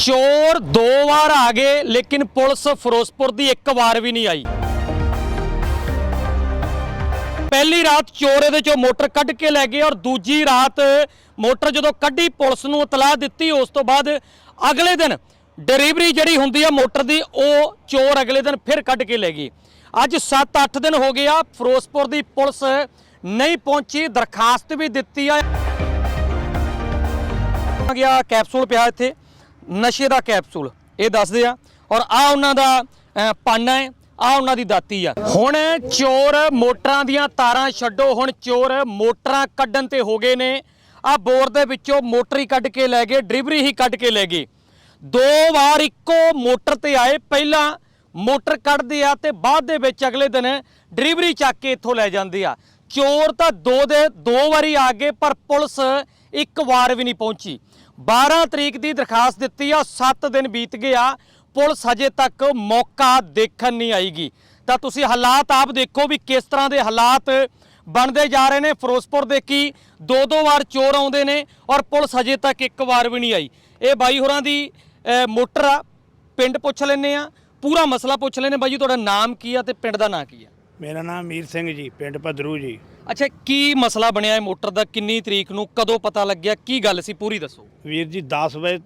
ਚੋਰ ਦੋ ਵਾਰ ਆ ਗਏ, ਲੇਕਿਨ ਪੁਲਿਸ ਫਿਰੋਜ਼ਪੁਰ ਦੀ ਇੱਕ ਵਾਰ ਵੀ ਨਹੀਂ ਆਈ। ਪਹਿਲੀ ਰਾਤ ਚੋਰ ਇਹਦੇ ਚੋਂ ਮੋਟਰ ਕੱਢ ਕੇ ਲੈ ਗਏ ਔਰ ਦੂਜੀ ਰਾਤ ਮੋਟਰ ਜਦੋਂ ਕੱਢੀ, ਪੁਲਿਸ ਨੂੰ ਇਤਲਾਹ ਦਿੱਤੀ, ਉਸ ਤੋਂ ਬਾਅਦ ਅਗਲੇ ਦਿਨ ਡਿਲੀਵਰੀ ਜਿਹੜੀ ਹੁੰਦੀ ਆ ਮੋਟਰ ਦੀ, ਉਹ ਚੋਰ ਅਗਲੇ ਦਿਨ ਫਿਰ ਕੱਢ ਕੇ ਲੈ ਗਈ ਅੱਜ 7-8 ਦਿਨ ਹੋ ਗਏ ਆ, ਫਿਰੋਜ਼ਪੁਰ ਦੀ ਪੁਲਿਸ ਨਹੀਂ ਪਹੁੰਚੀ, ਦਰਖਾਸਤ ਵੀ ਦਿੱਤੀ ਆ। ਗਿਆ, ਕੈਪਸੂਲ ਪਿਆ ਇੱਥੇ। ਨਸ਼ੇ ਦਾ ਕੈਪਸੂਲ ਇਹ ਦੱਸਦੇ ਆ। ਔਰ ਆ ਉਹਨਾਂ ਦਾ ਅਹ, ਪਾਨਾ ਹੈ ਆ ਉਹਨਾਂ ਦੀ ਦਾਤੀ ਆ। ਹੁਣ ਚੋਰ ਮੋਟਰਾਂ ਦੀਆਂ ਤਾਰਾਂ ਛੱਡੋ ਹੁਣ ਚੋਰ ਮੋਟਰਾਂ ਕੱਢਣ ਤੇ ਹੋ ਗਏ ਨੇ। ਆ ਬੋਰ ਦੇ ਵਿੱਚੋਂ ਮੋਟਰ ਹੀ ਕੱਢ ਕੇ ਲੈ ਗਏ ਡਿਲੀਵਰੀ ਹੀ ਕੱਢ ਕੇ ਲੈ ਗਏ। ਦੋ ਵਾਰ ਇੱਕੋ ਮੋਟਰ ਤੇ ਆਏ ਪਹਿਲਾਂ ਮੋਟਰ ਕੱਢਦੇ ਆ ਤੇ ਬਾਅਦ ਦੇ ਵਿੱਚ ਅਗਲੇ ਦਿਨ ਡਿਲੀਵਰੀ ਚੱਕ ਕੇ ਇੱਥੋਂ ਲੈ ਜਾਂਦੇ ਆ। ਚੋਰ ਤਾਂ ਦੋ ਦੇ ਦੋ ਵਾਰੀ ਆ ਗਏ ਪਰ ਪੁਲਿਸ ਇੱਕ ਵਾਰ ਵੀ ਨਹੀਂ ਪਹੁੰਚੀ। 12 ਤਰੀਕ ਦੀ ਦਰਖਾਸਤ ਦਿੱਤੀ ਆ 7 ਦਿਨ ਬੀਤ ਗਏ ਆ, ਪੁਲਿਸ ਹਜੇ ਤੱਕ ਮੌਕਾ ਦੇਖਣ ਨਹੀਂ ਆਈਗੀ। ਤਾਂ ਤੁਸੀਂ ਹਾਲਾਤ ਆਪ ਦੇਖੋ ਵੀ ਕਿਸ ਤਰ੍ਹਾਂ ਦੇ ਹਾਲਾਤ ਬਣਦੇ ਜਾ ਰਹੇ ਨੇ। ਫਿਰੋਜ਼ਪੁਰ ਦੇ ਕੀ ਦੋ ਦੋ ਵਾਰ ਚੋਰ ਆਉਂਦੇ ਨੇ ਔਰ ਪੁਲਿਸ ਹਜੇ ਤੱਕ ਇੱਕ ਵਾਰ ਵੀ ਨਹੀਂ ਆਈ। ਇਹ ਬਾਈ ਹੋਰਾਂ ਦੀ ਮੋਟਰ ਆ, ਪਿੰਡ ਪੁੱਛ ਲੈਨੇ ਆ। ਪੂਰਾ ਮਸਲਾ ਪੁੱਛ ਲੈਨੇ ਬਾਈ ਜੀ, ਤੁਹਾਡਾ ਨਾਮ ਕੀ ਆ ਤੇ ਪਿੰਡ ਦਾ ਨਾਂ ਕੀ ਆ? ਮੇਰਾ ਨਾਮ ਮੀਰ ਸਿੰਘ ਜੀ, ਪਿੰਡ ਭਦਰੂ ਜੀ। ਅੱਛਾ ਕੀ ਮਸਲਾ ਬਣਿਆ ਇਹ ਮੋਟਰ ਦਾ? ਕਿੰਨੀ ਤਰੀਕ ਨੂੰ? ਕਦੋਂ ਪਤਾ ਲੱਗਿਆ? ਕੀ ਗੱਲ ਸੀ? ਪੂਰੀ ਦੱਸੋ। ਵੀਰ ਜੀ 10 ਵਜੇ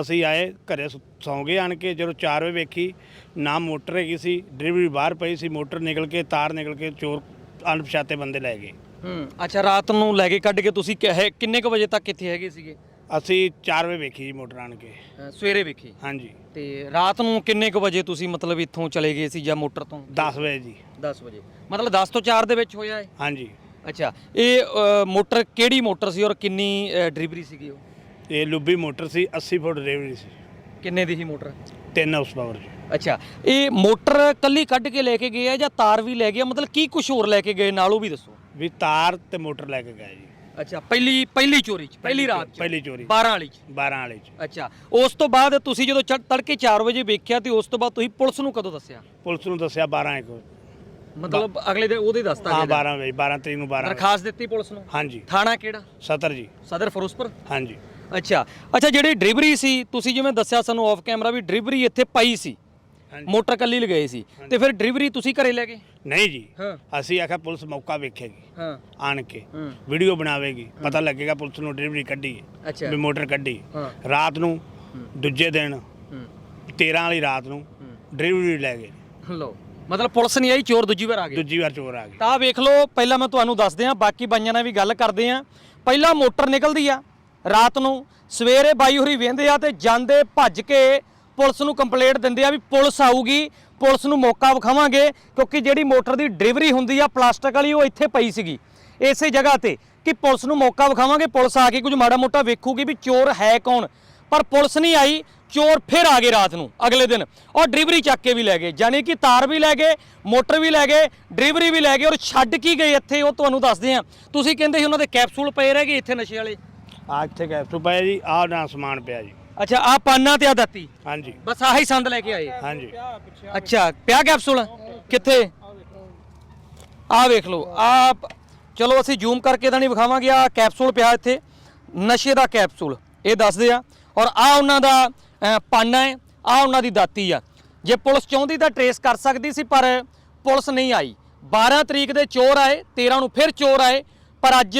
ਅਸੀਂ ਆਏ ਘਰੇ ਸੁ- ਸੌਂ ਗਏ ਆਣ ਕੇ। ਜਦੋਂ 4 ਵਜੇ ਵੇਖੀ ਨਾ ਮੋਟਰ ਹੈਗੀ ਸੀ ਡਿਲੀਵਰੀ ਬਾਹਰ ਪਈ ਸੀ ਮੋਟਰ ਨਿਕਲ ਕੇ ਤਾਰ ਨਿਕਲ ਕੇ ਚੋਰ ਅਣਪਛਾਤੇ ਬੰਦੇ ਲੈ ਗਏ। ਹੂੰ ਅੱਛਾ ਰਾਤ ਨੂੰ ਲੈ ਕੇ ਕੱਢ ਕੇ ਤੁਸੀਂ ਕਹੇ ਕਿੰਨੇ ਕੁ ਵਜੇ ਤੱਕ ਇੱਥੇ ਹੈਗੇ ਸੀਗੇ? ਅਸੀਂ 4 ਵਜੇ ਵੇਖੀ ਜੀ ਮੋਟਰ ਆਣ ਕੇ। ਅ, ਸਵੇਰੇ ਵੇਖੀ? ਹਾਂਜੀ। ਤੇ ਰਾਤ ਨੂੰ ਕਿੰਨੇ ਕੁ ਵਜੇ ਤੁਸੀਂ ਮਤਲਬ ਇੱਥੋਂ ਚਲੇ ਗਏ ਸੀ ਜਾਂ ਮੋਟਰ ਤੋਂ? 10 ਵਜੇ ਜੀ। 10 ਵਜੇ। ਮਤਲਬ 10 ਤੋਂ 4 ਦੇ ਵਿੱਚ ਹੋਇਆ ਹੈ ਹਾਂਜੀ। ਅੱਛਾ। ਇਹ ਅ, ਮੋਟਰ ਕਿਹੜੀ ਮੋਟਰ ਸੀ ਔਰ ਕਿੰਨੀ ਡਿਲੀਵਰੀ ਸੀਗੀ ਉਹ? ਇਹ ਲੁੱਬੀ ਮੋਟਰ ਸੀ 80 ਫੁੱਟ ਡਿਲੀਵਰੀ ਸੀ। ਕਿੰਨੇ ਦੀ ਸੀ ਮੋਟਰ? 3 ਹਾਊਸ ਪਾਵਰ ਜੀ। ਅੱਛਾ। ਇਹ ਮੋਟਰ ਕੱਲੀ ਕੱਢ ਕੇ ਲੈ ਕੇ ਗਏ ਆ ਜਾਂ ਤਾਰ ਵੀ ਲੈ ਗਏ ਆ? ਮਤਲਬ ਕੀ ਕੁਝ ਹੋਰ ਲੈ ਕੇ ਗਏ? ਨਾਲ ਉਹ ਵੀ ਦੱਸੋ। ਵੀ ਤਾਰ ਤੇ ਮੋਟਰ ਲੈ ਕੇ ਗਏ ਜੀ। ਅੱਛਾ ਪਹਿਲੀ ਪਹਿਲੀ ਚੋਰੀ ਚ ਪਹਿਲੀ ਰਾਤ ਚ ਪਹਿਲੀ ਚੋਰੀ। 12 ਵਾਲੀ ਚ। 12 ਵਾਲੇ ਚ। ਅੱਛਾ ਉਸ ਤੋਂ ਬਾਅਦ ਤੁਸੀਂ ਜਦੋਂ ਤੜਕੇ 4 ਵਜੇ ਵੇਖਿਆ ਤੇ ਉਸ ਤੋਂ ਬਾਅਦ ਤੁਸੀਂ ਪੁਲਿਸ ਨੂੰ ਕਦੋਂ ਦੱਸਿਆ? ਪੁਲਿਸ ਨੂੰ ਦੱਸਿਆ 12 ਇੱਕ ਮਤਲਬ ਅਗਲੇ ਦਿਨ ਉਹਦੇ ਦੱਸਤਾ ਹਾਂ ਗਿਆ। 12 ਵਜੇ 12 ਤਰੀਕ ਨੂੰ 12 ਵਜੇ। ਦਰਖਾਸਤ ਦਿੱਤੀ ਪੁਲਿਸ ਨੂੰ? ਹਾਂਜੀ। ਥਾਣਾ ਕਿਹੜਾ? ਸਤਰ ਜੀ। ਸਦਰ ਫਿਰੋਜ਼ਪੁਰ? ਹਾਂਜੀ। ਅੱਛਾ ਅੱਛਾ ਜਿਹੜੀ ਡਿਲੀਵਰੀ ਸੀ ਤੁਸੀਂ ਜਿਵੇਂ ਦੱਸਿਆ ਸਾਨੂੰ ਆਫ ਕੈਮਰਾ ਵੀ ਡਿਲੀਵਰੀ ਇੱਥੇ ਪਈ ਸੀ। ਮੋਟਰ ਕੱਲੀ ਲਗਾਈ ਸੀ। ਤੇ ਫਿਰ ਡਿਲੀਵਰੀ ਤੁਸੀਂ ਘਰੇ ਲੈ ਗਏ? ਨਹੀਂ ਜੀ। ਹਾਂ। ਅਸੀਂ ਆਖਿਆ ਪੁਲਿਸ ਮੌਕਾ ਵੇਖੇਗੀ ਹਾਂ। ਆਣ ਕੇ। ਹੂੰ। ਵੀਡੀਓ ਬਣਾਵੇਗੀ ਪਤਾ ਲੱਗੇਗਾ ਪੁਲਿਸ ਨੂੰ ਡਿਲੀਵਰੀ ਕੱਢੀ ਹੈ ਅੱਛਾ। ਵੀ ਮੋਟਰ ਕੱਢੀ ਹਾਂ। ਰਾਤ ਨੂੰ ਦੂਜੇ ਦਿਨ ਹੂੰ। 13 ਵਾਲੀ ਰਾਤ ਨੂੰ ਡਿਲੀਵਰੀ ਲੈ ਗਏ। ਲਓ ਮਤਲਬ ਪੁਲਿਸ ਨਹੀਂ ਆਈ ਚੋਰ ਦੂਜੀ ਵਾਰ ਆ ਗਏ। ਦੂਜੀ ਵਾਰ ਚੋਰ ਆ ਗਏ। ਤਾਂ ਵੇਖ ਲਓ ਪਹਿਲਾਂ ਮੈਂ ਤੁਹਾਨੂੰ ਦੱਸ ਦਿਆਂ ਬਾਕੀ ਬਾਈਆਂ ਨਾਲ ਵੀ ਗੱਲ ਕਰਦੇ ਆ ਪਹਿਲਾਂ ਮੋਟਰ ਨਿਕਲਦੀ ਆ ਰਾਤ ਨੂੰ ਸਵੇਰੇ ਬਾਈ ਹੋਰੀ ਵੇਂਦੇ ਆ ਤੇ ਜਾਂਦੇ ਭੱਜ ਕੇ ਪੁਲਿਸ ਨੂੰ ਕੰਪਲੇਂਟ ਦਿੰਦੇ ਆ ਵੀ ਪੁਲਿਸ ਆਊਗੀ, ਪੁਲਿਸ ਨੂੰ ਮੌਕਾ ਵਿਖਾਵਾਂਗੇ, ਕਿਉਂਕਿ ਜਿਹੜੀ ਮੋਟਰ ਦੀ ਡਿਲੀਵਰੀ ਹੁੰਦੀ ਆ, ਪਲਾਸਟਿਕ ਵਾਲੀ, ਉਹ ਇੱਥੇ ਪਈ ਸੀਗੀ। ਇਸੇ ਜਗ੍ਹਾ ਤੇ ਕਿ ਪੁਲਿਸ ਨੂੰ ਮੌਕਾ ਵਿਖਾਵਾਂਗੇ, ਪੁਲਿਸ ਆ ਕੇ ਕੁਝ ਮਾੜਾ ਮੋਟਾ ਵੇਖੂਗੀ ਵੀ ਚੋਰ ਹੈ ਕੌਣ। ਪਰ ਪੁਲਿਸ ਨਹੀਂ ਆਈ, ਚੋਰ ਫਿਰ ਆ ਗਏ ਰਾਤ ਨੂੰ, ਅਗਲੇ ਦਿਨ। ਔਰ ਡਿਲੀਵਰੀ ਚੱਕ ਕੇ ਵੀ ਲੈ ਗਏ ਯਾਨੀ ਕਿ ਤਾਰ ਵੀ ਲੈ ਗਏ, ਮੋਟਰ ਵੀ ਲੈ ਗਏ, ਡਿਲੀਵਰੀ ਵੀ ਲੈ ਗਏ ਔਰ ਛੱਡ ਕੀ ਗਏ ਇੱਥੇ, ਉਹ ਤੁਹਾਨੂੰ ਦੱਸਦੇ ਆ। ਤੁਸੀਂ ਕਹਿੰਦੇ ਸੀ ਉਹਨਾਂ ਦੇ ਕੈਪਸੂਲ ਪਏ ਰਹਿ ਗਏ ਇੱਥੇ ਨਸ਼ੇ ਵਾਲੇ? ਆ ਇੱਥੇ ਕੈਪਸੂਲ ਪਿਆ ਜੀ, ਆਹ ਨਾ ਸਮਾਨ ਪਿਆ ਜੀ। ਅੱਛਾ ਆ ਪਾਨਾ ਤੇ ਆ ਦਾਤੀ? ਹਾਂਜੀ। ਬਸ ਆਹੀ ਸੰਦ ਲੈ ਕੇ ਆਏ। ਹਾਂਜੀ। ਅੱਛਾ ਪਿਆ ਕੈਪਸੂਲ? ਕਿੱਥੇ? ਆ ਵੇਖ ਲਓ ਆ ਚਲੋ ਅਸੀਂ ਜ਼ੂਮ ਕਰਕੇ ਤਾਂ ਨਹੀਂ ਵਿਖਾਵਾਂਗੇ ਆ ਕੈਪਸੂਲ ਪਿਆ ਇੱਥੇ ਨਸ਼ੇ ਦਾ ਕੈਪਸੂਲ ਇਹ ਦੱਸਦੇ ਆ। ਔਰ ਆ ਉਹਨਾਂ ਦਾ ਪਾਨਾ ਹੈ ਆ ਉਹਨਾਂ ਦੀ ਦਾਤੀ ਆ। ਜੇ ਪੁਲਿਸ ਚਾਹੁੰਦੀ ਤਾਂ ਟਰੇਸ ਕਰ ਸਕਦੀ ਸੀ ਪਰ ਪੁਲਿਸ ਨਹੀਂ ਆਈ। 12 ਤਰੀਕ ਦੇ ਚੋਰ ਆਏ 13 ਨੂੰ ਫਿਰ ਚੋਰ ਆਏ ਪਰ ਅੱਜ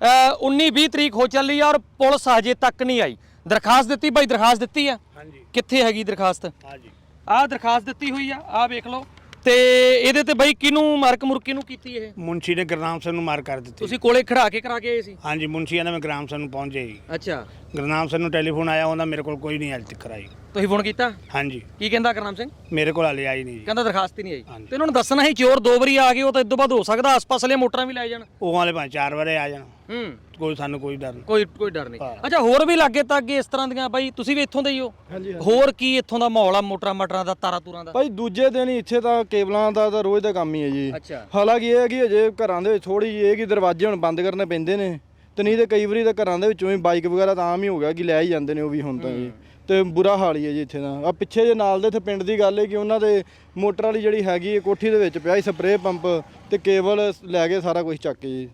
19 20 ਤਰੀਕ ਹੋ ਚੱਲੀ ਆ ਔਰ ਪੁਲਿਸ ਹਜੇ ਤੱਕ ਨਹੀਂ ਆਈ। ਦਰਖਾਸਤ ਦਿੱਤੀ ਭਾਈ ਦਰਖਾਸਤ ਦਿੱਤੀ ਆ? ਹਾਂਜੀ। ਕਿੱਥੇ ਹੈਗੀ ਦਰਖਾਸਤ? ਹਾਂਜੀ। ਆਹ ਦਰਖਾਸਤ ਦਿੱਤੀ ਹੋਈ ਆ ਆਹ ਵੇਖ ਲਓ। ਤੇ ਇਹਦੇ ਤੇ ਬਈ ਕਿਹਨੂੰ ਮਾਰਕ ਮੁਰਕੀ ਨੂੰ ਕੀਤੀ ਇਹ? ਮੁੰਸ਼ੀ ਨੇ ਗੁਰਨਾਮ ਸਿੰਘ ਨੂੰ ਮਾਰ ਕਰ ਦਿੱਤੀ। ਤੁਸੀਂ ਕੋਲੇ ਖੜਾ ਕੇ ਕਰਾ ਕੇ ਆਏ ਸੀ? ਹਾਂਜੀ ਮੁੰਸ਼ੀ ਨੇ ਮੈਂ ਗੁਰਨਾਮ ਸਿੰਘ ਨੂੰ ਪਹੁੰਚੇ ਜੀ। ਅੱਛਾ। ਗੁਰਨਾਮ ਸਿੰਘ ਨੂੰ ਟੈਲੀਫੋਨ ਆਇਆ ਉਹਦਾ ਮੇਰੇ ਕੋਲ ਕੋਈ ਨਹੀਂ ਅੱਜ ਤੱਕ ਆਈ ਤੁਸੀਂ ਫੋਨ ਕੀਤਾ? ਹਾਂਜੀ। ਕੀ ਕਹਿੰਦਾ ਕਰਨਾਮ ਸਿੰਘ? ਮੇਰੇ ਕੋਲ ਹਾਲੇ ਆਈ ਨਹੀਂ ਜੀ। ਕਹਿੰਦਾ ਦਰਖਾਸਤ ਹੀ ਨਹੀਂ ਆਈ। ਹਾਂਜੀ। ਤੇ ਉਹਨਾਂ ਨੂੰ ਦੱਸਣਾ ਸੀ ਚੋਰ ਦੋ ਵਾਰੀ ਆ ਗਏ ਉਹ ਤਾਂ ਇਦੋਂ ਬਾਅਦ ਹੋ ਸਕਦਾ ਆਸ-ਪਾਸ ਵਾਲੀਆਂ ਮੋਟਰਾਂ ਵੀ ਲੈ ਜਾਣ। ਉਹ ਵਾਲੇ ਭਾਵੇਂ ਚਾਰ ਵਾਰੇ ਆ ਜਾਣ। ਹੂੰ। ਕੋਈ ਸਾਨੂੰ ਕੋਈ ਡਰ ਨਹੀਂ। ਕੋਈ ਕੋਈ ਡਰ ਨਹੀਂ। ਹਾਂ। ਅੱਛਾ ਹੋਰ ਵੀ ਲੱਗੇ ਤਾਂ ਅੱਗੇ ਇਸ ਤਰ੍ਹਾਂ ਦੀਆਂ ਬਾਈ ਤੁਸੀਂ ਵੀ ਇੱਥੋਂ ਦੇ ਹੀ ਹੋ? ਹੋਰ ਕੀ ਇੱਥੋਂ ਦਾ ਮਾਹੌਲ ਆ ਮੋਟਰਾਂ ਮਟਰਾਂ ਦਾ ਤਾਰਾਂ ਤੂਰਾਂ ਦਾ? ਭਾਈ ਦੂਜੇ ਦਿਨ ਹੀ ਇੱਥੇ ਤਾਂ ਕੇਬਲਾਂ ਦਾ ਤਾਂ ਰੋਜ਼ ਦਾ ਕੰਮ ਹੀ ਹੈ ਜੀ। ਅੱਛਾ। ਹਾਲਾਂਕਿ ਇਹ ਹੈ ਕਿ ਅਜੇ ਘਰਾਂ ਦੇ ਵਿੱਚ ਥੋੜੀ ਜਿਹੀ ਇਹ ਕਿ ਦਰਵਾਜ਼ੇ ਹੁਣ ਬੰਦ ਕਰਨੇ ਪੈਂਦੇ ਨੇ। ਤੇ ਨਹੀਂ ਤੇ ਕਈ ਵਾਰੀ ਤਾਂ ਘਰਾਂ ਦੇ ਵਿੱਚੋਂ ਹੀ ਬਾਈਕ ਵਗੈਰਾ ਤਾਂ ਆਮ ਹੀ ਹੋ ਗਿਆ ਕਿ ਲੈ ਹੀ ਜਾਂਦੇ ਨੇ ਉਹ ਵੀ ਹੁਣ ਤਾਂ ਜੀ। ਤੇ ਬੁਰਾ ਹਾਲ ਹੀ ਹੈ ਜੀ ਇੱਥੇ ਦਾ। ਆ ਪਿੱਛੇ ਜੇ ਨਾਲ ਦੇ ਇੱਥੇ ਪਿੰਡ ਦੀ ਗੱਲ ਹੈ ਕਿ ਉਹਨਾਂ ਦੇ ਮੋਟਰ ਵਾਲੀ ਜਿਹੜੀ ਹੈਗੀ ਹੈ ਕੋਠੀ ਦੇ ਵਿੱਚ ਪਿਆ ਸੀ ਸਪਰੇਅ ਪੰਪ ਤੇ ਕੇਬਲ ਲੈ ਕੇ ਸਾਰਾ ਕੁਝ ਚੱਕ ਕੇ ਜੀ।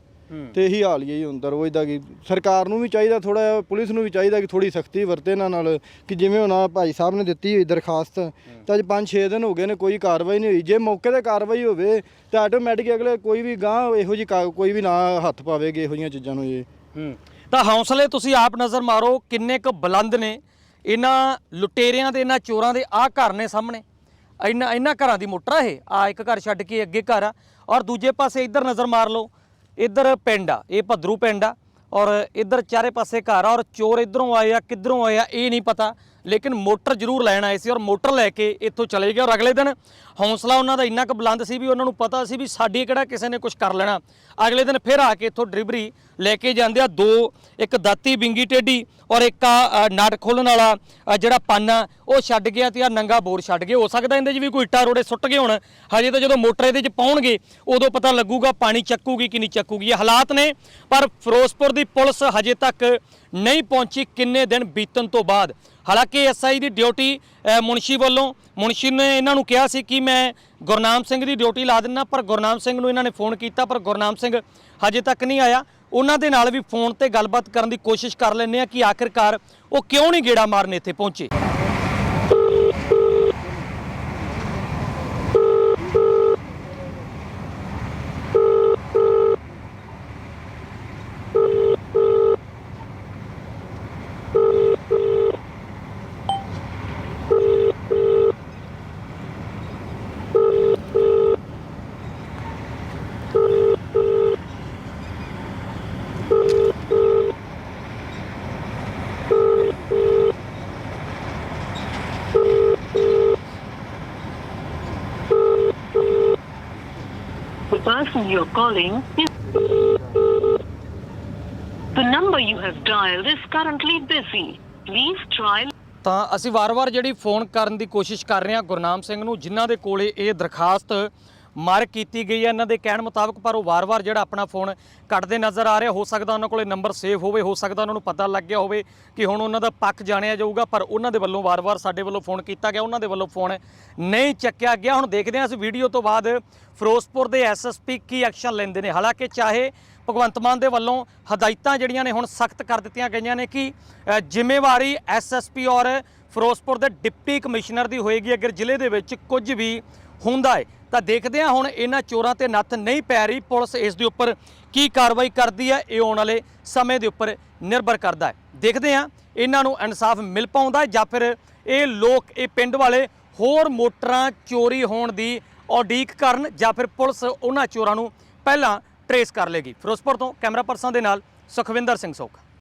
ਤੇ ਇਹੀ ਹਾਲ ਹੀ ਹੈ ਜੀ ਹੁਣ ਤਾਂ ਰੋਜ਼ ਦਾ ਕਿ ਸਰਕਾਰ ਨੂੰ ਵੀ ਚਾਹੀਦਾ ਥੋੜਾ ਪੁਲਿਸ ਨੂੰ ਵੀ ਚਾਹੀਦਾ ਕਿ ਥੋੜੀ ਸਖਤੀ ਵਰਤੇ ਇਹਨਾਂ ਨਾਲ, ਕਿ ਜਿਵੇਂ ਹੁਣ ਆਹ ਭਾਈ ਸਾਹਿਬ ਨੇ ਦਿੱਤੀ ਹੋਈ ਦਰਖਾਸਤ, ਤਾਂ ਅੱਜ 5-6 ਦਿਨ ਹੋ ਗਏ ਨੇ, ਕੋਈ ਕਾਰਵਾਈ ਨਹੀਂ ਹੋਈ। ਜੇ ਮੌਕੇ ਤੇ ਕਾਰਵਾਈ ਹੋਵੇ, ਤਾਂ ਆਟੋਮੈਟਿਕ ਅਗਲੇ ਕੋਈ ਵੀ ਗਾਂ ਇਹੋ ਜੀ ਕੋਈ ਵੀ ਨਾ ਹੱਥ ਪਾਵੇਗੇ ਇਹੋ ਜੀਆਂ ਚੀਜ਼ਾਂ ਨੂੰ ਇਹ। ਹੂੰ, ਤਾਂ ਹੌਸਲੇ ਤੁਸੀਂ ਆਪ ਨਜ਼ਰ ਮਾਰੋ, ਕਿੰਨੇ ਕੁ ਬੁਲੰਦ ਨੇ। ਇਹਨਾਂ ਲੁਟੇਰਿਆਂ ਦੇ, ਇਹਨਾਂ ਚੋਰਾਂ ਦੇ ਆਹ ਘਰ ਨੇ ਸਾਹਮਣੇ। ਇਹਨਾਂ ਇਹਨਾਂ ਘਰਾਂ ਦੀ ਮੋਟਰ ਆ ਇਹ। ਆ ਇੱਕ ਘਰ ਛੱਡ ਕੇ ਅੱਗੇ ਘਰ ਆ। ਔਰ ਦੂਜੇ ਪਾਸੇ ਇੱਧਰ ਨਜ਼ਰ ਮਾਰ ਲਓ ਇੱਧਰ ਪਿੰਡ ਆ, ਇਹ ਭੱਦਰੂ ਪਿੰਡ ਆ ਔਰ ਇੱਧਰ ਚਾਰੇ ਪਾਸੇ ਘਰ ਆ ਔਰ ਚੋਰ ਇਧਰੋਂ ਆਏ ਆ, ਕਿੱਧਰੋਂ ਆਏ ਆ, ਇਹ ਨਹੀਂ ਪਤਾ। ਲੇਕਿਨ ਮੋਟਰ ਜ਼ਰੂਰ ਲੈਣ ਆਏ ਸੀ ਔਰ ਮੋਟਰ ਲੈ ਕੇ ਇੱਥੋਂ ਚਲੇ ਗਏ ਔਰ ਅਗਲੇ ਦਿਨ ਹੌਸਲਾ ਉਹਨਾਂ ਦਾ ਇੰਨਾ ਕੁ ਬੁਲੰਦ ਸੀ ਵੀ ਉਹਨਾਂ ਨੂੰ ਪਤਾ ਸੀ ਵੀ ਸਾਡੀ ਕਿਹੜਾ ਕਿਸੇ ਨੇ ਕੁਝ ਕਰ ਲੈਣਾ। ਅਗਲੇ ਦਿਨ ਫਿਰ ਆ ਕੇ ਇੱਥੋਂ ਡਿਲੀਵਰੀ ਲੈ ਕੇ ਜਾਂਦੇ ਆ। ਦੋ ਇੱਕ ਦਾਤੀ ਬਿੰਗੀ ਟੇਢੀ ਔਰ ਇੱਕ ਆ ਨਾਟ ਖੋਲਣ ਵਾਲਾ ਅ, ਜਿਹੜਾ ਪਾਨਾ ਉਹ ਛੱਡ ਗਿਆ ਤੇ ਆ ਨੰਗਾ ਬੋਰ ਛੱਡ ਗਏ ਹੋ ਸਕਦਾ ਇਹਦੇ 'ਚ ਵੀ ਕੋਈ ਇੱਟਾ ਰੋੜੇ ਸੁੱਟ ਗਏ ਹੋਣ। ਹਜੇ ਤਾਂ ਜਦੋਂ ਮੋਟਰ ਇਹਦੇ 'ਚ ਪਾਉਣਗੇ ਉਦੋਂ ਪਤਾ ਲੱਗੂਗਾ ਪਾਣੀ ਚੱਕੂਗੀ ਕਿ ਨਹੀਂ ਚੱਕੂਗੀ। ਇਹ ਹਾਲਾਤ ਨੇ ਪਰ ਫਿਰੋਜ਼ਪੁਰ ਦੀ ਪੁਲਿਸ ਹਜੇ ਤੱਕ ਨਹੀਂ ਪਹੁੰਚੀ ਕਿੰਨੇ ਦਿਨ ਬੀਤਣ ਤੋਂ ਬਾਅਦ। ਹਾਲਾਂਕਿ ਐਸਆਈ ਦੀ ਡਿਊਟੀ ਮੁਨਸ਼ੀ ਵੱਲੋਂ ਮੁਨਸ਼ੀ ਨੇ ਇਹਨਾਂ ਨੂੰ ਕਿਹਾ ਸੀ ਕਿ ਮੈਂ ਗੁਰਨਾਮ ਸਿੰਘ ਦੀ ਡਿਊਟੀ ਲਾ ਦਿੰਨਾ ਪਰ ਗੁਰਨਾਮ ਸਿੰਘ ਨੂੰ ਇਹਨਾਂ ਨੇ ਫੋਨ ਕੀਤਾ ਪਰ ਗੁਰਨਾਮ ਸਿੰਘ ਹਜੇ ਤੱਕ ਨਹੀਂ ਆਇਆ। ਉਹਨਾਂ ਦੇ ਨਾਲ ਵੀ ਫੋਨ ਤੇ ਗੱਲਬਾਤ ਕਰਨ ਦੀ ਕੋਸ਼ਿਸ਼ ਕਰ ਲੈਂਦੇ ਆ ਕਿ ਆਖਿਰਕਾਰ ਉਹ ਕਿਉਂ ਨਹੀਂ ਗੇੜਾ ਮਾਰਨ ਇੱਥੇ ਪਹੁੰਚੇ। Person you're calling is. The number you have dialed is currently busy. Please try. ਤਾਂ ਅਸੀਂ ਵਾਰ-ਵਾਰ ਜਿਹੜੀ ਫੋਨ ਕਰਨ ਦੀ ਕੋਸ਼ਿਸ਼ ਕਰ ਰਹੇ ਹਾਂ ਗੁਰਨਾਮ ਸਿੰਘ ਨੂੰ ਜਿਨ੍ਹਾਂ ਦੇ ਕੋਲੇ ਇਹ ਦਰਖਾਸਤ ਮਾਰਕ ਕੀਤੀ ਗਈ ਹੈ। ਇਹਨਾਂ ਦੇ ਕਹਿਣ ਮੁਤਾਬਕ ਪਰ ਉਹ ਵਾਰ-ਵਾਰ ਜਿਹੜਾ ਆਪਣਾ ਫੋਨ ਕੱਟਦੇ ਨਜ਼ਰ ਆ ਰਿਹਾ ਹੋ ਸਕਦਾ ਉਹਨਾਂ ਕੋਲੇ ਨੰਬਰ ਸੇਵ ਹੋਵੇ ਹੋ ਸਕਦਾ ਉਹਨਾਂ ਨੂੰ ਪਤਾ ਲੱਗ ਗਿਆ ਹੋਵੇ ਕਿ ਹੁਣ ਉਹਨਾਂ ਦਾ ਪੱਖ ਜਾਣਿਆ ਜਾਊਗਾ ਪਰ ਉਹਨਾਂ ਦੇ ਵੱਲੋਂ ਵਾਰ-ਵਾਰ ਸਾਡੇ ਵੱਲੋਂ ਫੋਨ ਕੀਤਾ ਗਿਆ ਉਹਨਾਂ ਦੇ ਵੱਲੋਂ ਫੋਨ ਨਹੀਂ ਚੱਕਿਆ ਗਿਆ। ਹੁਣ ਦੇਖਦੇ ਹਾਂ ਇਸ ਵੀਡੀਓ ਤੋਂ ਬਾਅਦ ਫਿਰੋਜ਼ਪੁਰ ਦੇ ਐਸਐਸਪੀ ਕੀ ਐਕਸ਼ਨ ਲੈਂਦੇ ਨੇ। ਹਾਲਾਂਕਿ ਚਾਹੇ ਭਗਵੰਤ ਮਾਨ ਦੇ ਵੱਲੋਂ ਹਦਾਇਤਾਂ ਜਿਹੜੀਆਂ ਨੇ ਹੁਣ ਸਖਤ ਕਰ ਦਿੱਤੀਆਂ ਗਈਆਂ ਨੇ ਕਿ ਅ, ਜ਼ਿੰਮੇਵਾਰੀ ਐਸਐਸਪੀ ਔਰ ਫਿਰੋਜ਼ਪੁਰ ਦੇ ਡਿਪਟੀ ਕਮਿਸ਼ਨਰ ਦੀ ਹੋਏਗੀ। ਅਗਰ ਜ਼ਿਲ੍ਹੇ ਦੇ ਵਿੱਚ ਕੁਝ ਵੀ ਹੁੰਦਾ ਹੈ। ਤਾਂ ਦੇਖਦੇ ਹਾਂ ਹੁਣ ਇਹਨਾਂ ਚੋਰਾਂ ਤੇ ਨੱਥ ਨਹੀਂ ਪੈ ਰਹੀ। ਪੁਲਿਸ ਇਸ ਦੇ ਉੱਪਰ ਕੀ ਕਾਰਵਾਈ ਕਰਦੀ ਹੈ, ਇਹ ਆਉਣ ਵਾਲੇ ਸਮੇਂ ਦੇ ਉੱਪਰ ਨਿਰਭਰ ਕਰਦਾ ਹੈ। ਦੇਖਦੇ ਹਾਂ ਇਹਨਾਂ ਨੂੰ ਇਨਸਾਫ ਮਿਲ ਪਾਉਂਦਾ ਜਾਂ ਫਿਰ ਇਹ ਲੋਕ, ਇਹ ਪਿੰਡ ਵਾਲੇ ਹੋਰ ਮੋਟਰਾਂ ਚੋਰੀ ਹੋਣ ਦੀ ਉਡੀਕ ਕਰਨ ਜਾਂ ਫਿਰ ਪੁਲਿਸ ਉਹਨਾਂ ਚੋਰਾਂ ਨੂੰ ਪਹਿਲਾਂ ਟਰੇਸ ਕਰ ਲੇਗੀ। ਫਿਰੋਜ਼ਪੁਰ ਤੋਂ ਕੈਮਰਾ ਪਰਸਨ ਦੇ ਨਾਲ ਸੁਖਵਿੰਦਰ ਸਿੰਘ ਸੋਖਾ